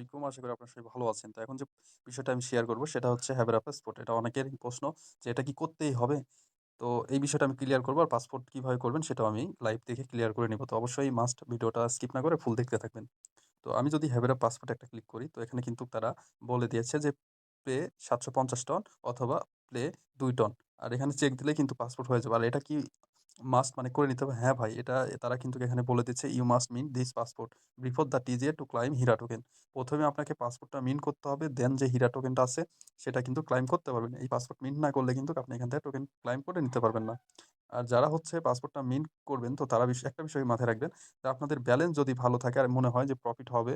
আলাইকুম। আশা করি আপনারা সবাই ভালো আছেন। তো এখন যে বিষয়টা আমি শেয়ার করব সেটা হচ্ছে হ্যাবেরা পাসপোর্ট। এটা অনেকের প্রশ্ন যে এটা কি করতেই হবে? তো এই বিষয়টা আমি ক্লিয়ার করব। আর পাসপোর্ট কীভাবে করবেন সেটাও আমি লাইভ দেখে ক্লিয়ার করে নিব। তো অবশ্যই মাস্ট ভিডিওটা স্কিপ না করে ফুল দেখতে থাকবেন। তো আমি যদি হ্যাবেরা পাসপোর্ট একটা ক্লিক করি, তো এখানে কিন্তু তারা বলে দিয়েছে যে প্লে ৭৫০ টন অথবা প্লে দুই টন। আর এখানে চেক দিলেই কিন্তু পাসপোর্ট হয়ে যাবে। আর এটা কি মাস্ট মানে করে নিতে হবে? হ্যাঁ ভাই, এটা তারা কিন্তু এখানে বলে দিচ্ছে you must mint this passport before the TGA to claim Hira token. ১ম এ আপনাকে পাসপোর্টটা মিন্ট করতে হবে। দেন যে হিরা টোকেনটা আছে সেটা কিন্তু ক্লাইম করতে পারবেন। এই পাসপোর্ট মিন্ট না করলে কিন্তু আপনি এখান থেকে টোকেন ক্লাইম করে নিতে পারবেন না। আর যারা হচ্ছে পাসপোর্টটা মিন্ট করবেন তো তারা বিষ একটা বিষয় মাথায় রাখবেন যে আপনাদের ব্যালেন্স যদি ভালো থাকে আর মনে হয় যে প্রফিট হবে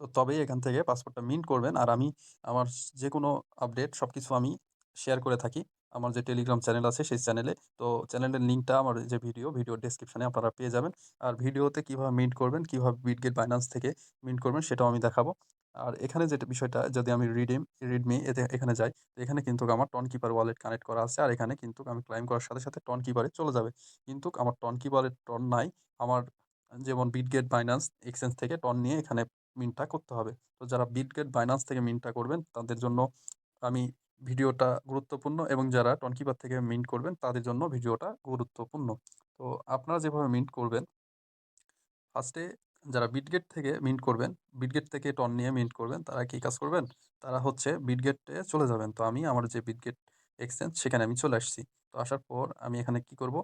তো তবেই এখান থেকে পাসপোর্টটা মিন্ট করবেন। আর আমি আমার যে কোনো আপডেট সব কিছু আমি শেয়ার করে থাকি। আমার যে টেলিগ্রাম চ্যানেল আছে সেই চ্যানেলে। তো চ্যানেলের লিঙ্কটা আমার যে ভিডিও, ভিডিও ডেসক্রিপশনে আপনারা পেয়ে যাবেন। আর ভিডিওতে কীভাবে মিন্ট করবেন, কীভাবে বিটগেট বাইন্যান্স থেকে মিন্ট করবেন সেটাও আমি দেখাবো। আর এখানে যেটা বিষয়টা যদি আমি রিডিম রিডমি এতে এখানে যাই, তো এখানে কিন্তু আমার টন কিপার ওয়ালেট কানেক্ট করা আছে। আর এখানে কিন্তু আমি ক্লাইম করার সাথে, সাথে টন কিপারে চলে যাবে। কিন্তু আমার টন কিপারের টন নাই। আমার যেমন বিটগেট বাইন্যান্স এক্সচেঞ্জ থেকে টন নিয়ে এখানে মিন্টটা করতে হবে। তো যারা বিটগেট বাইন্যান্স থেকে মিন্টটা করবেন তাদের জন্য আমি ভিডিওটা গুরুত্বপূর্ণ এবং যারা টনকিপার থেকে মিন্ট করবেন তাদের জন্য ভিডিওটা গুরুত্বপূর্ণ। তো আপনারা যেভাবে মিন্ট করবেন ফার্স্টে যারা বিটগেট থেকে মিন্ট করবেন, বিটগেট থেকে টন নিয়ে মিন্ট করবেন, তারা কি কাজ করবেন? তারা হচ্ছে বিটগেটে চলে যাবেন। তো আমি আমার যে বিটগেট এক্সচেঞ্জ সেখানে আমি চলে আসছি। তো আসার পর আমি এখানে কি করব?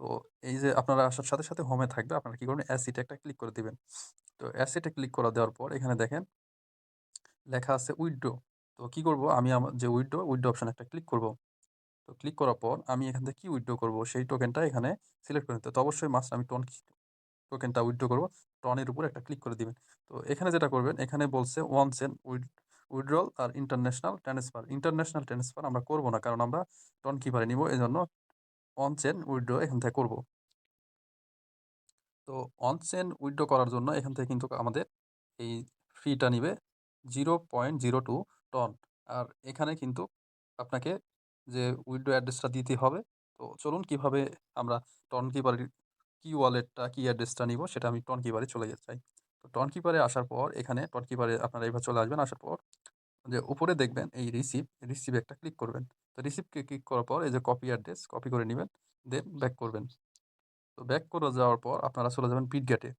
তো এই যে আপনারা আসার সাথে, সাথে হোমে থাকবে। আপনারা কী করবেন? অ্যাসিটে একটা ক্লিক করে দিবেন। তো অ্যাসিটে ক্লিক করা দেওয়ার পর এখানে দেখেন লেখা আছে উইথড্র। তো কি করব? আমি আমার যে উইথড্র, উইথড্র অপশনে একটা ক্লিক করব। তো ক্লিক করার পর আমি এখান থেকে কি উইথড্র করব? সেই টোকেনটা এখানে সিলেক্ট করে নিতে তো অবশ্যই মাস্ট আমি টন টোকেনটা উইথড্র করব। টনের উপর একটা ক্লিক করে দিবেন। তো এখানে যেটা করবেন, এখানে বলছে ওয়ান্স এন্ড উইড উইথড্রল আর ইন্টারন্যাশনাল ট্রান্সফার। ইন্টারন্যাশনাল ট্রান্সফার আমরা করব না। কারণ আমরা টন কিপারে নিব। এজন্য ওয়ান্স এন্ড উইথড্র এখান থেকে করব। তো ওয়ান্স এন্ড উইড্রো করার জন্য এখান থেকে কিন্তু আমাদের এই ফিটা নিবে 0.02 টন। আর এখানে কিন্তু আপনাকে যে উইথড্র অ্যাড্রেসটা দিতে হবে। তো চলুন কীভাবে আমরা টন কিপারের কি ওয়ালেটটা, কি অ্যাড্রেসটা নিব সেটা আমি টন কিপারে চলে যেতে চাই। তো টন কিপারে আসার পর এখানে টন কিপারে আপনারা এভাবে চলে আসবেন। আসার পর যে উপরে দেখবেন এই রিসিভ, রিসিভে একটা ক্লিক করবেন। তো রিসিভকে ক্লিক করার পর এই যে কপি অ্যাড্রেস কপি করে নেবেন দেন ব্যাক করবেন। তো ব্যাক করে যাওয়ার পর আপনারা চলে যাবেন বিটগেটে।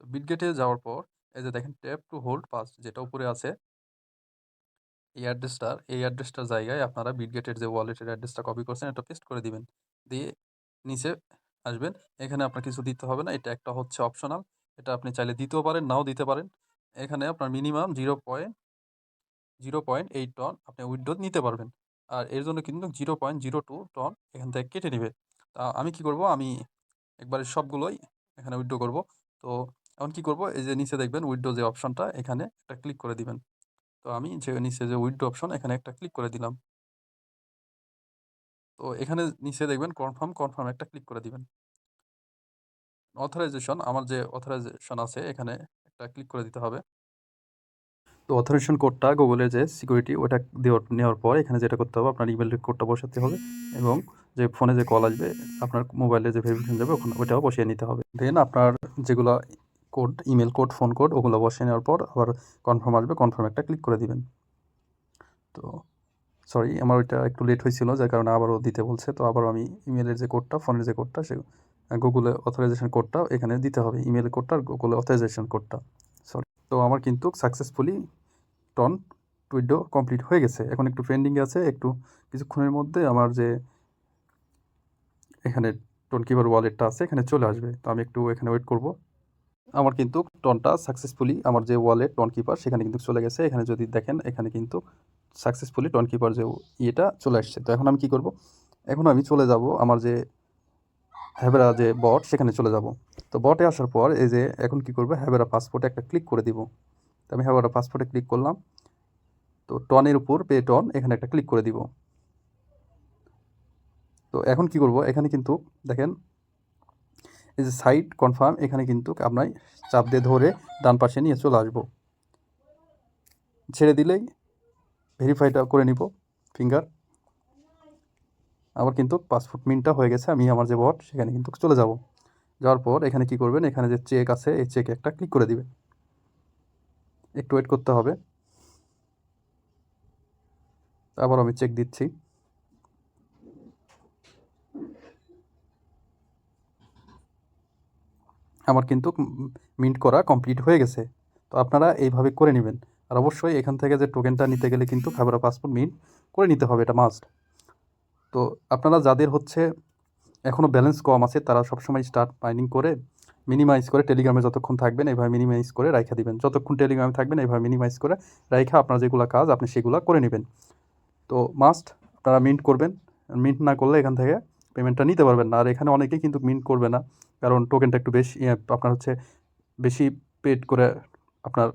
তো বিটগেটে যাওয়ার পর এই যে দেখেন ট্যাপ টু হোল্ড পাস যেটা উপরে আছে এই অ্যাড্রেসটার এই অ্যাড্রেসটার জায়গায় আপনারা বিটগেটের যে ওয়ালেটের অ্যাড্রেসটা কপি করছেন এটা পেস্ট করে দিবেন। দিয়ে নিচে আসবেন। এখানে আপনার কিছু দিতে হবে না। এটা একটা হচ্ছে অপশনাল। এটা আপনি চাইলে দিতেও পারেন, নাও দিতে পারেন। এখানে আপনার মিনিমাম 0.0.8 টন আপনি উইথড্র নিতে পারবেন। আর এর জন্য কিন্তু 0.02 টন এখান থেকে কেটে নেবে তা আমি কি করব? আমি একবারে সবগুলোই এখানে উইড্রো করব। তো এখন কি করব? এই যে নিচে দেখবেন উইথড্র যে অপশনটা এখানে একটা ক্লিক করে দিবেন। তো আমি যে নিচে যে উইথড্র অপশন এখানে একটা ক্লিক করে দিলাম। তো এখানে নিচে দেখবেন কনফার্ম, কনফার্ম একটা ক্লিক করে দিবেন। অথরাইজেশন আমার যে অথরাইজেশন আছে এখানে একটা ক্লিক করে দিতে হবে। তো অথরাইজেশন কোডটা গুগলের যে সিকিউরিটি ওটা দেওয়ার নেওয়ার পর এখানে যেটা করতে হবে আপনার ইমেইলের কোডটা বসাতে হবে এবং যে ফোনে যে কল আসবে আপনার মোবাইলে যে ভেরিফিকেশন যাবে ওখানে ওটাও বসিয়ে নিতে হবে। দেন আপনার যেগুলা code, email code, phone code ওগুলো বসিয়ে নেওয়ার পর আবার কনফার্ম আসবে, কনফার্ম একটা ক্লিক করে দিবেন। তো সরি আমার ওইটা একটু লেট হয়েছিল যার কারণে আবারও দিতে বলছে। তো আবারও আমি ইমেলের যে কোডটা, ফোনের যে কোডটা সে গুগলে অথরাইজেশন কোডটা এখানে দিতে হবে। ইমেল কোডটা আর গুগলে অথরাইজেশন কোডটা। সরি। তো আমার কিন্তু সাকসেসফুলি টন উইথড্র কমপ্লিট হয়ে গেছে। এখন একটু পেন্ডিং আছে। একটু কিছুক্ষণের মধ্যে আমার যে এখানে টন কিপার ওয়ালেটটা আছে এখানে চলে আসবে। তো আমি একটু এখানে ওয়েট করব। আমার কিন্তু টনটা সাকসেসফুলি আমার যে ওয়ালেট টন কিপার সেখানে কিন্তু চলে গেছে। এখানে যদি দেখেন, এখানে কিন্তু সাকসেসফুলি টন কিপার যে ইয়েটা চলে আসছে। তো এখন আমি কি করব? এখন আমি চলে যাব আমার যে হ্যাবেরা যে বট সেখানে চলে যাব। তো বটে আসার পর এই যে এখন কি করব? হ্যাবেরা পাসপোর্টে একটা ক্লিক করে দিব। তো আমি হ্যাবেরা পাসপোর্টে ক্লিক করলাম। তো টনের উপর পে টন এখানে একটা ক্লিক করে দিব। তো এখন কি করব? এখানে কিন্তু দেখেন এই যে সাইড কনফার্ম এখানে কিন্তু আপনার চাপ দিয়ে ধরে ডান পাশে নিয়ে চলে আসব। ছেড়ে দিলেই ভেরিফাইটা করে নিব ফিঙ্গার। আবার কিন্তু পাসপোর্ট মিন্টটা হয়ে গেছে। আমি আমার যে বট সেখানে কিন্তু চলে যাব। যাওয়ার পর এখানে কি করবেন? এখানে যে চেক আছে, এই চেকে একটা ক্লিক করে দিবেন। একটু ওয়েট করতে হবে আবার আমি চেক দিচ্ছি আমার কিন্তু মিন্ট করা কমপ্লিট হয়ে গেছে। তো আপনারা এইভাবে করে নেবেন। আর অবশ্যই এখান থেকে যে টোকেনটা নিতে গেলে কিন্তু খাবার পাসপোর্ট মিন্ট করে নিতে হবে, এটা মাস্ট তো আপনারা যাদের হচ্ছে এখনও ব্যালেন্স কম আছে, তারা সবসময় স্টার্ট মাইনিং করে মিনিমাইজ করে টেলিগ্রামে যতক্ষণ থাকবেন এইভাবে মিনিমাইজ করে রাইখা দিবেন। যতক্ষণ টেলিগ্রামে থাকবেন এইভাবে মিনিমাইজ করে রাইখা আপনার যেগুলো কাজ, আপনি সেগুলো করে নেবেন। তো মাস্ট আপনারা মিন্ট করবেন। মিন্ট না করলে এখান থেকে পেমেন্টটা নিতে পারবেন না। আর এখানে অনেকেই কিন্তু মিন্ট করবে না। কারণ টোকেনটা একটু বেশি আপনার হচ্ছে বেশি পেড করে আপনার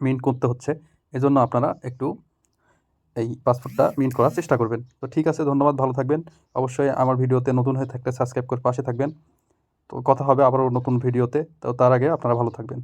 মিন্ট করতে হচ্ছে। এজন্য আপনারা একটু এই পাসপোর্টটা মিন্ট করার চেষ্টা করবেন। তো ঠিক আছে, ধন্যবাদ, ভালো থাকবেন। অবশ্যই আমার ভিডিওতে নতুন হয়ে থাকলে সাবস্ক্রাইব করে পাশে থাকবেন। তো কথা হবে আবারও নতুন ভিডিওতে। তো তার আগে আপনারা ভালো থাকবেন।